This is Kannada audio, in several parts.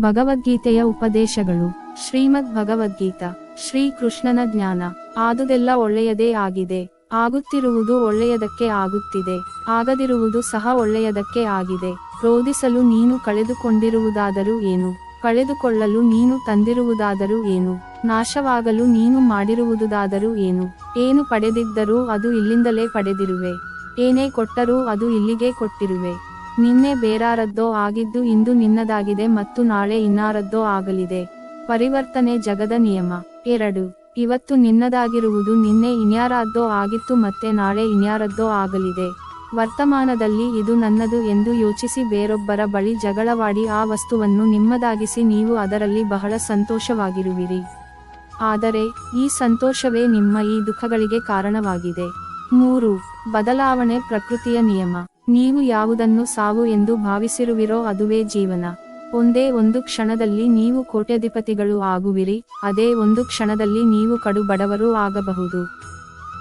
ಭಗವದ್ಗೀತೆಯ ಉಪದೇಶಗಳು. ಶ್ರೀಮದ್ ಭಗವದ್ಗೀತಾ. ಶ್ರೀ ಕೃಷ್ಣನ ಜ್ಞಾನ. ಆದುದೆಲ್ಲ ಒಳ್ಳೆಯದೇ ಆಗಿದೆ. ಆಗುತ್ತಿರುವುದು ಒಳ್ಳೆಯದಕ್ಕೆ ಆಗುತ್ತಿದೆ. ಆಗದಿರುವುದು ಸಹ ಒಳ್ಳೆಯದಕ್ಕೆ ಆಗಿದೆ. ರೋಧಿಸಲು ನೀನು ಕಳೆದುಕೊಂಡಿರುವುದಾದರೂ ಏನು? ಕಳೆದುಕೊಳ್ಳಲು ನೀನು ತಂದಿರುವುದಾದರೂ ಏನು? ನಾಶವಾಗಲು ನೀನು ಮಾಡಿರುವುದಾದರೂ ಏನು? ಏನು ಪಡೆದಿದ್ದರೂ ಅದು ಇಲ್ಲಿಂದಲೇ ಪಡೆದಿರುವೆ. ಏನೇ ಕೊಟ್ಟರೂ ಅದು ಇಲ್ಲಿಗೆ ಕೊಟ್ಟಿರುವೆ. ನಿನ್ನೆ ಬೇರಾರದ್ದೋ ಆಗಿದ್ದು ಇಂದು ನಿನ್ನದಾಗಿದೆ ಮತ್ತು ನಾಳೆ ಇನ್ನಾರದ್ದೋ ಆಗಲಿದೆ. ಪರಿವರ್ತನೆ ಜಗದ ನಿಯಮ. ಎರಡು. ಇವತ್ತು ನಿನ್ನದಾಗಿರುವುದು ನಿನ್ನೆ ಇನ್ಯಾರದ್ದೋ ಆಗಿತ್ತು ಮತ್ತೆ ನಾಳೆ ಇನ್ಯಾರದ್ದೋ ಆಗಲಿದೆ. ವರ್ತಮಾನದಲ್ಲಿ ಇದು ನನ್ನದು ಎಂದು ಯೋಚಿಸಿ ಬೇರೊಬ್ಬರ ಬಳಿ ಜಗಳವಾಡಿ ಆ ವಸ್ತುವನ್ನು ನಿಮ್ಮದಾಗಿಸಿ ನೀವು ಅದರಲ್ಲಿ ಬಹಳ ಸಂತೋಷವಾಗಿರುವಿರಿ. ಆದರೆ, ಈ ಸಂತೋಷವೇ ನಿಮ್ಮ ಈ ದುಃಖಗಳಿಗೆ ಕಾರಣವಾಗಿದೆ. ಮೂರು. ಬದಲಾವಣೆ ಪ್ರಕೃತಿಯ ನಿಯಮ. ನೀವು ಯಾವುದನ್ನು ಸಾವು ಎಂದು ಭಾವಿಸಿರುವಿರೋ ಅದುವೇ ಜೀವನ. ಒಂದೇ ಒಂದು ಕ್ಷಣದಲ್ಲಿ ನೀವು ಕೋಟ್ಯಧಿಪತಿಗಳು ಆಗುವಿರಿ, ಅದೇ ಒಂದು ಕ್ಷಣದಲ್ಲಿ ನೀವು ಕಡು ಬಡವರೂ ಆಗಬಹುದು.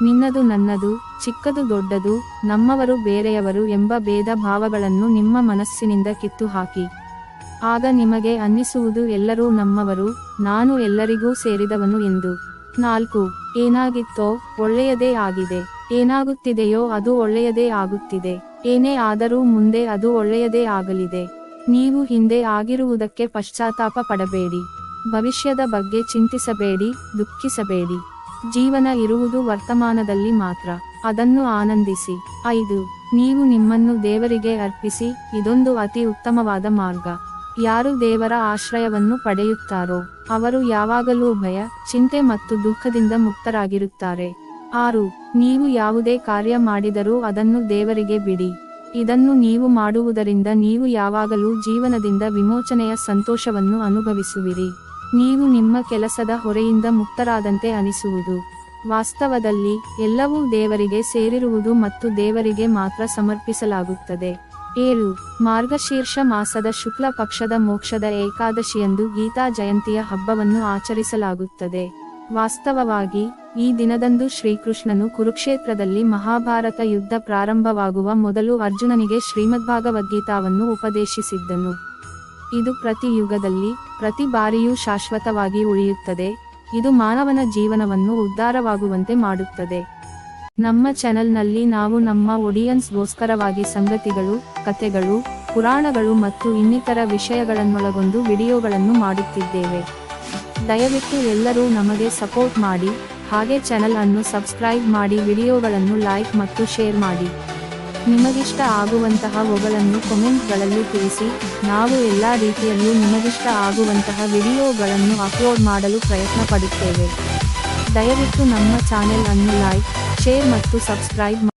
ನಿನ್ನದು ನನ್ನದು, ಚಿಕ್ಕದು ದೊಡ್ಡದು, ನಮ್ಮವರು ಬೇರೆಯವರು ಎಂಬ ಭೇದ ಭಾವಗಳನ್ನು ನಿಮ್ಮ ಮನಸ್ಸಿನಿಂದ ಕಿತ್ತು ಹಾಕಿ ಆಗ ನಿಮಗೆ ಅನ್ನಿಸುವುದು ಎಲ್ಲರೂ ನಮ್ಮವರು, ನಾನು ಎಲ್ಲರಿಗೂ ಸೇರಿದವನು ಎಂದು. ನಾಲ್ಕು, ಏನಾಗಿತ್ತೋ ಒಳ್ಳೆಯದೇ ಆಗಿದೆ, ಏನಾಗುತ್ತಿದೆಯೋ ಅದು ಒಳ್ಳೆಯದೇ ಆಗುತ್ತಿದೆ. ಏನೇ ಆದರೂ ಮುಂದೆ ಅದು ಒಳ್ಳೆಯದೇ ಆಗಲಿದೆ. ನೀವು ಹಿಂದೆ ಆಗಿರುವುದಕ್ಕೆ ಪಶ್ಚಾತ್ತಾಪ ಪಡಬೇಡಿ. ಭವಿಷ್ಯದ ಬಗ್ಗೆ ಚಿಂತಿಸಬೇಡಿ, ದುಃಖಿಸಬೇಡಿ. ಜೀವನ ಇರುವುದು ವರ್ತಮಾನದಲ್ಲಿ ಮಾತ್ರ. ಅದನ್ನು ಆನಂದಿಸಿ. ಐದು, ನೀವು ನಿಮ್ಮನ್ನು ದೇವರಿಗೆ ಅರ್ಪಿಸಿ, ಇದೊಂದು ಅತಿ ಉತ್ತಮವಾದ ಮಾರ್ಗ. ಯಾರು ದೇವರ ಆಶ್ರಯವನ್ನು ಪಡೆಯುತ್ತಾರೋ, ಅವರು ಯಾವಾಗಲೂ ಭಯ, ಚಿಂತೆ ಮತ್ತು ದುಃಖದಿಂದ ಮುಕ್ತರಾಗಿರುತ್ತಾರೆ. ಆರು ನೀವು ಯಾವುದೇ ಕಾರ್ಯ ಮಾಡಿದರೂ ಅದನ್ನು ದೇವರಿಗೆ ಬಿಡಿ. ಇದನ್ನು ನೀವು ಮಾಡುವುದರಿಂದ ನೀವು ಯಾವಾಗಲೂ ಜೀವನದಿಂದ ವಿಮೋಚನೆಯ ಸಂತೋಷವನ್ನು ಅನುಭವಿಸುವಿರಿ. ನೀವು ನಿಮ್ಮ ಕೆಲಸದ ಹೊರೆಯಿಂದ ಮುಕ್ತರಾದಂತೆ ಅನಿಸುವುದು. ವಾಸ್ತವದಲ್ಲಿ, ಎಲ್ಲವೂ ದೇವರಿಗೆ ಸೇರಿರುವುದು ಮತ್ತು ದೇವರಿಗೆ ಮಾತ್ರ ಸಮರ್ಪಿಸಲಾಗುತ್ತದೆ. ಏಳು, ಮಾರ್ಗಶೀರ್ಷ ಮಾಸದ ಶುಕ್ಲ ಪಕ್ಷದ ಮೋಕ್ಷದ ಏಕಾದಶಿಯಂದು ಗೀತಾ ಜಯಂತಿಯ ಹಬ್ಬವನ್ನು ಆಚರಿಸಲಾಗುತ್ತದೆ. ವಾಸ್ತವವಾಗಿ, ಈ ದಿನದಂದು ಶ್ರೀಕೃಷ್ಣನು ಕುರುಕ್ಷೇತ್ರದಲ್ಲಿ ಮಹಾಭಾರತ ಯುದ್ಧ ಪ್ರಾರಂಭವಾಗುವ ಮೊದಲು ಅರ್ಜುನನಿಗೆ ಶ್ರೀಮದ್ಭಾಗವದ್ಗೀತಾವನ್ನು ಉಪದೇಶಿಸಿದ್ದನು. ಇದು ಪ್ರತಿ ಯುಗದಲ್ಲಿ, ಪ್ರತಿ ಬಾರಿಯೂ ಶಾಶ್ವತವಾಗಿ ಉಳಿಯುತ್ತದೆ. ಇದು ಮಾನವನ ಜೀವನವನ್ನು ಉದ್ಧಾರವಾಗುವಂತೆ ಮಾಡುತ್ತದೆ. ನಮ್ಮ ಚಾನೆಲ್ನಲ್ಲಿ ನಾವು ನಮ್ಮ ಒಡಿಯನ್ಸ್ಗೋಸ್ಕರವಾಗಿ ಸಂಗತಿಗಳು, ಕಥೆಗಳು, ಪುರಾಣಗಳು ಮತ್ತು ಇನ್ನಿತರ ವಿಷಯಗಳನ್ನೊಳಗೊಂಡು ವಿಡಿಯೋಗಳನ್ನು ಮಾಡುತ್ತಿದ್ದೇವೆ. ದಯವಿಟ್ಟು ಎಲ್ಲರೂ ನಮಗೆ ಸಪೋರ್ಟ್ ಮಾಡಿ, ಹಾಗೆ ಚಾನೆಲ್ ಅನ್ನು ಸಬ್ಸ್ಕ್ರೈಬ್ ಮಾಡಿ, ವಿಡಿಯೋಗಳನ್ನು ಲೈಕ್ ಮತ್ತು ಶೇರ್ ಮಾಡಿ. ನಿಮಗಿಷ್ಟ ಆಗುವಂತಹ ಒಗಳನ್ನು ಕಮೆಂಟ್ಗಳಲ್ಲಿ ತಿಳಿಸಿ, ನಾವು ಎಲ್ಲ ರೀತಿಯಲ್ಲೂ ನಿಮಗಿಷ್ಟ ಆಗುವಂತಹ ವಿಡಿಯೋಗಳನ್ನು ಅಪ್ಲೋಡ್ ಮಾಡಲು ಪ್ರಯತ್ನ ಪಡುತ್ತೇವೆ. ದಯವಿಟ್ಟು ನಮ್ಮ ಚಾನೆಲ್ ಅನ್ನು ಲೈಕ್ ಶೇರ್ ಮತ್ತು ಸಬ್ಸ್ಕ್ರೈಬ್